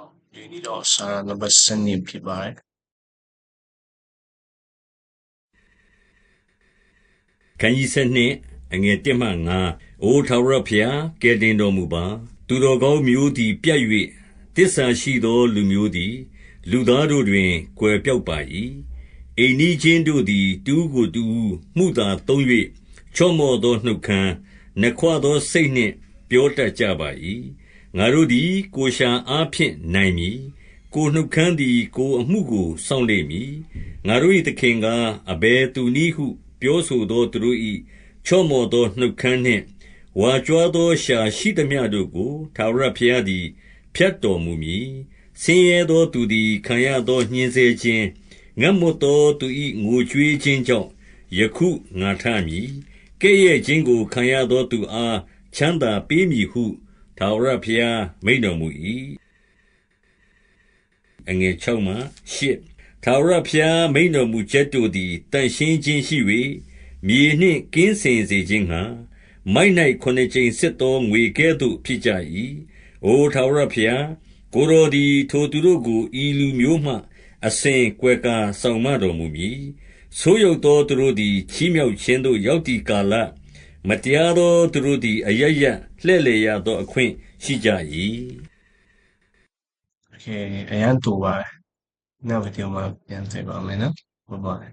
တော့ဒီနေ့တော့စာနံပါတ်7ဖြစ်ပါတယ်ခန်းကြီးဆက်နှင့်အငယ်1မှ9အိုထာဝရဖျားကဲတင်တော်မူပါ သူတော်ကောင်းမျိုးသည် ပြတ်၍တစ္ဆာရှိသောလူမျိုးသည် လူသားတို့တွင်ကွယ်ပြောက်ပါ၏အိမ်နီးချင်းတို့သည် တူးကိုတူးမှုသာသုံး၍ချော့မော့သောနှုတ်ခမ်းနှခွသောစိတ်နှင့် ပြောတတ်ကြပါ၏ ငါတို့သည် ကိုရှာအားဖြင့် နိုင်မည် ကိုနှုတ်ခမ်းသည် ကိုအမှုကို စောင့်လိမ့်မည် ငါတို့၏သခင်ကား အဘယ်သူနည်းဟု ပြောဆိုသောသူတို့၏ချော့မော်သော နှုတ်ခမ်းနှင့် ဝါကြွားသောရှာရှိသမျှတို့ကို ထာဝရဘုရားသည် ဖြတ်တော်မူမည် ဆင်းရဲသောသူသည် ခံရသော ညှင်းဆဲခြင်း ငတ်မွတ်သောသူ၏ငိုကြွေးခြင်းကြောင့် ယခုငါထမည် ကဲ့ရဲ့ခြင်းကို ခံရသောသူအား ချမ်းသာပေးမည်ဟု ထာဝရဘုရား မိန့်တော်မူ၏အငယ်6မှ8ထာဝရဘုရား မိန်တော်မူချက်တို့သည်တန်ရှင်းခြင်းရှိ၍မြေနှင့် ကင်းစင်စေခြင်းငှာမိုက်၌ခုနှစ်ကြိမ်စစ်သော ငွေကဲ့သို့ ဖြစ်ကြ၏။အိုထာဝရဘုရား ကိုယ်တော်သည် ထိုသူတို့ကို ဤလူမျိုးမှ အစဉ်ကွယ်ကာဆောင်မတော်မူမည်။ဆိုးရုပ်သော သူတို့သည် ချီးမြှောက်ခြင်းသို့ ရောက်သည့်ကာလ မတရားသောသူတို့သည် အရရလှဲ့လေရသော အခွင့်ရှိကြ၏ Okay အရန်တူပါတယ် နောက်ဗီဒီယိုမှာ ပြန်တွေ့ပါမယ်နော်ဘိုင်ဘိုင်